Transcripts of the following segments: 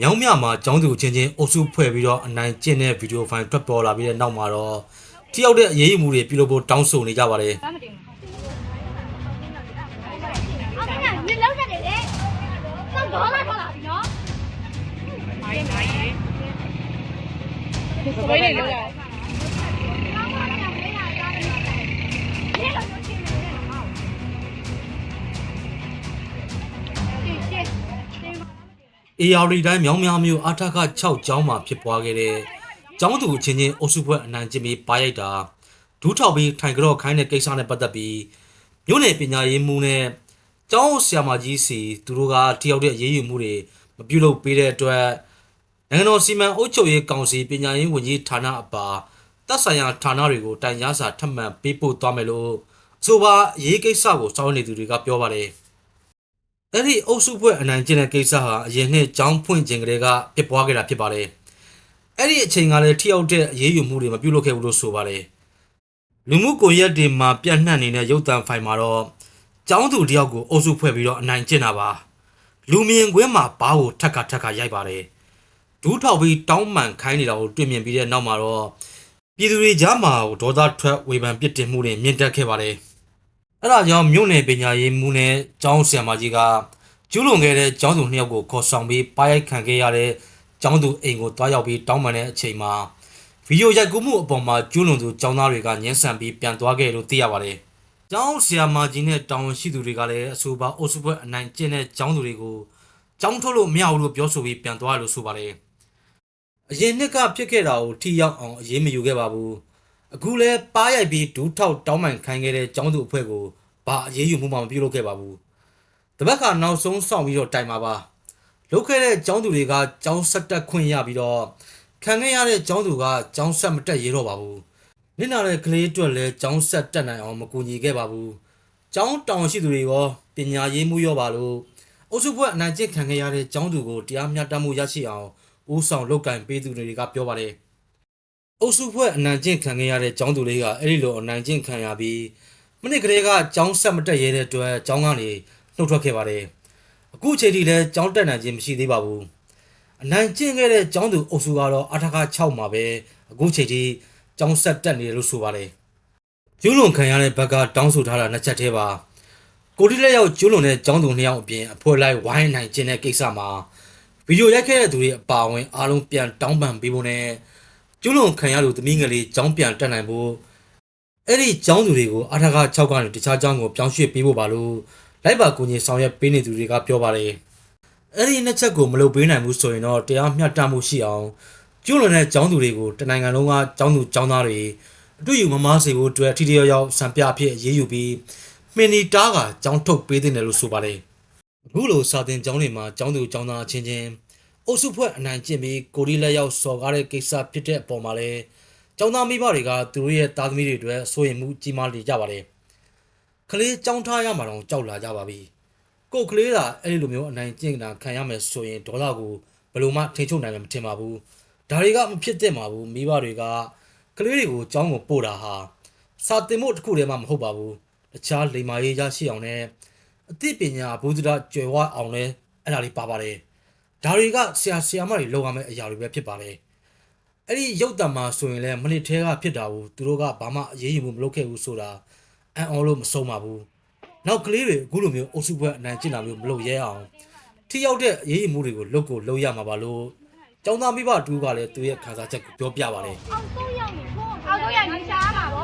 မြောင်းမြမှာចောင်းသူချင်းချင်းအုပ်စုဖွဲ့ပြီးတော့အနိုင်ကျင့်တဲ့ဗီဒီယိုဖိုင်ထွက်ပေါ်လာပြီးတဲ့နောက်မှာတော့တယောက်တဲ့အရေးယူမှုတွေပြုလုပ်ဖို့တောင်းဆိုနေကြပါတယ်ဘာမတင်ဘူးအမေကညလုံးတက်တယ်လေစောက်တော့လာ အေယာရီတိုင်းမြောင်းမြမျိုးအထက်က6ကျောင်းမှာဖြစ်ပွားခဲ့တဲ့ကျောင်းသူချင်းချင်းအုပ်စုဖွဲ့အနိုင်ကျင့်ပြီးပါရိုက်တာဒူးထောက်ပြီးထိုင်ကြော့ခိုင်းတဲ့ကိစ္စနဲ့ပတ်သက်ပြီးမြို့နယ်ပညာရေးမှူးနဲ့ကျောင်းဆရာမကြီးစီသူတို့ကတယောက်တဲ့အရေးယူမှုတွေမပြုလုပ်ပေးတဲ့အတွက်နိုင်ငံတော်စီမံအုပ်ချုပ်ရေးကောင်စီပညာရေးဝန်ကြီးဌာနအပါတပ်ဆိုင်ရာဌာနတွေကိုတိုင်ကြားစာထပ်မံပေးပို့သွားမယ်လို့အဆိုပါအရေးကိစ္စကိုစောင့်နေသူတွေကပြောပါတယ် အဲ့ဒီအုပ်စုဖွဲ့အနိုင်ကျင့်တဲ့ကိစ္စဟာအရင်နှစ်ကျောင်းဖွင့်ခြင်းကလေးကဖြစ်ပွားခဲ့တာဖြစ်ပါတယ်။အဲ့ဒီအချိန်ကလည်းထိရောက်တဲ့အရေးယူမှုတွေမပြုလုပ်ခဲ့ဘူးလို့ဆိုပါတယ်။လူမှုကွန်ရက်တွေမှာပြန့်နှံ့နေတဲ့ရုပ်သံဖိုင်မှာတော့ကျောင်းသူတယောက်ကိုအုပ်စုဖွဲ့ပြီးတော့အနိုင်ကျင့်တာပါ။လူမြင်ကွင်းမှာဘားကိုထက်ခါထက်ခါရိုက်ပါတယ်။ဒူးထောက်ပြီးတောင်းပန်ခိုင်းနေတာကိုတွေ့မြင်ပြီးတဲ့နောက်မှာတော့ပြည်သူတွေကြားမှာဒေါသထွက်ဝေဖန်ပြစ်တင်မှုတွေမြင့်တက်ခဲ့ပါတယ်။ အဲ့ဒါကြောင့်မြို့နယ်ပညာရေးမှူးနဲ့ကျောင်းဆရာမကြီးကကျူးလွန်ခဲ့တဲ့ကျောင်းသူနှစ်ယောက်ကိုခေါ်ဆောင်ပြီးပါရိုက်ခံခဲ့ရတဲ့ကျောင်းသူအိမ်ကိုတွားရောက်ပြီးတောင်းပန်တဲ့အချိန်မှာဗီဒီယိုရိုက်ကူးမှုအပေါ်မှာကျူးလွန်သူကျောင်းသားတွေကညှဉ်းဆန်ပြီးပြန်သွားခဲ့လို့သိရပါတယ်။ကျောင်းဆရာမကြီးနဲ့တောင်ဝန်ရှိသူတွေကလည်းအဆိုပါအုပ်စုဖွဲ့အနိုင်ကျင့်တဲ့ကျောင်းသူတွေကိုကျောင်းထုတ်လို့မရဘူးလို့ပြောဆိုပြီးပြန်သွားတယ်လို့ဆိုပါတယ်။အရင်နှစ်ကဖြစ်ခဲ့တာကိုထိရောက်အောင်အရေးမယူခဲ့ပါဘူး။ အခုလဲပါရိုက်ပြီးဒူးထောက်တောင်းပန်ခိုင်းခဲ့တဲ့ចောင်းသူအဖွဲ့ကိုဘာအရေးယူမှုမှမပြုလုပ်ခဲ့ပါဘူးတပတ်ကနောက်ဆုံးစောင့်ပြီးတော့တိုင်ပါပါလုတ်ခဲ့တဲ့ចောင်းသူတွေကចောင်းဆက်တက်ခွင့်ရပြီးတော့ခံခဲ့ရတဲ့ចောင်းသူကចောင်းဆက်မတက်ရတော့ပါဘူးနင့်နာတဲ့ကလေးအတွက်လဲចောင်းဆက်တက်နိုင်အောင်မကူညီခဲ့ပါဘူးចောင်းတောင်ရှိသူတွေရောပညာရေးမှုရောပါလို့အုပ်စုဖွဲ့အနိုင်ကျင့်ခံခဲ့ရတဲ့ចောင်းသူကိုတရားမျှတမှုရရှိအောင်ဦးဆောင်လုပ်ကင်ပေးသူတွေကပြောပါတယ် အုပ်စုဖွဲ့အနိုင်ကျင့်ခံခဲ့ရတဲ့ကျောင်းသူလေးကအဲ့ဒီလိုအနိုင်ကျင့်ခံရပြီးမိနစ်ကလေးကကျောင်းဆက်မတက်ရတဲ့အတွက်ကျောင်းကနေနှုတ်ထွက်ခဲ့ပါတယ်။အခုချိန်ထိလည်းကျောင်းတက်နိုင်ခြင်းမရှိသေးပါဘူး။အနိုင်ကျင့်ခဲ့တဲ့ကျောင်းသူအုပ်စုကတော့အထက6မှာပဲအခုချိန်ထိကျောင်းဆက်တက်နေတယ်လို့ဆိုပါတယ်။ကျူးလွန်ခံရတဲ့ဘက်ကတောင်းဆိုထားတာနှစ်ချက်သေးပါ။ကိုတိလက်ရောက်ကျူးလွန်တဲ့ကျောင်းသူနှစ်ယောက်အပြင်အဖွဲ့လိုက်ဝိုင်းနိုင်ခြင်းတဲ့ကိစ္စမှာဗီဒီယိုရိုက်ခဲ့တဲ့သူတွေအပါအဝင်အားလုံးပြန်တောင်းပန်ပေးဖို့နဲ့ ကျူးလွန်ခံရလို့သမီးငယ်လေးကျောင်းပြန်တက်နိုင်ဖို့အဲ့ဒီကျောင်းသူတွေကိုအထက်က6ကနေတခြားကျောင်းကိုပြောင်းရွှေ့ပေးဖို့ပါလို့လိုက်ပါကူညီဆောင်ရွက်ပေးနေသူတွေကပြောပါတယ်အဲ့ဒီနှစ်ချက်ကိုမလုပ်ပေးနိုင်ဘူးဆိုရင်တော့တရားမျှတမှုရှိအောင်ကျူးလွန်တဲ့ကျောင်းသူတွေကိုတနိုင်ငံလုံးကကျောင်းသူကျောင်းသားတွေအတူယူမမားစေဖို့အတွက်ထိထိရောက်ရောက်စံပြအဖြစ်အရေးယူပြီးမင်နီတားကကျောင်းထုတ်ပေးတဲ့တယ်လို့ဆိုပါတယ်အခုလိုစာတင်ကျောင်းတွေမှာကျောင်းသူကျောင်းသားအချင်းချင်း အုပ်စုဖွဲ့အနိုင်ကျင့်ပြီးကိုရီလက်ရောက်စော်ကားတဲ့ကိစ္စဖြစ်တဲ့အပေါ်မှာလည်းကျောင်းသားမိဘတွေကသူတို့ရဲ့သားသမီးတွေအတွက်စိုးရိမ်မှုကြီးမားနေကြပါတယ်။ကလေးကျောင်းထားရမှာတော့ကြောက်လာကြပါပြီ။ကိုယ်ကလေးကအဲ့ဒီလိုမျိုးအနိုင်ကျင့်တာခံရမယ်ဆိုရင်ဒေါသကိုဘယ်လိုမှထိန်းချုပ်နိုင်မှာမထင်ပါဘူး။ဒါတွေကမဖြစ်သင့်ပါဘူးမိဘတွေကကလေးတွေကိုကျောင်းကိုပို့တာဟာစာသင်ဖို့တစ်ခုတည်းမှမဟုတ်ပါဘူး။တခြားလိမ္မာရေးရရှိအောင်နဲ့အသိပညာဘုဒ္ဓတာကျွယ်ဝအောင်လဲအဲ့ဒါလေးပါပါတယ်။ ဒါတွေကဆရာဆရာမတွေလောက်ရမယ့်အရာတွေပဲဖြစ်ပါတယ်။အဲ့ဒီရုပ်တံမှာဆိုရင်လည်းမနစ်သေးကဖြစ်တာကိုသူတို့ကဘာမှအရေးယူမှုမလုပ်ခဲ့ဘူးဆိုတာအံ့ဩလို့မဆုံးပါဘူး။နောက်ကလေးတွေအခုလိုမျိုးအုပ်စုဘက်အနိုင်ကျင့်တာမျိုးမလုပ်ရဲအောင်ထိရောက်တဲ့အရေးယူမှုတွေကိုလုပ်ကိုလုပ်ရမှာပါလို့ကျောင်းသားမိဘတူကလည်းသူရဲ့ခံစားချက်ကိုပြောပြပါတယ်အောင်တော့ရောက်နေပေါ့အောင်တော့ရောက်နေရှားမှာပေါ့အဲ့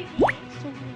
วิธี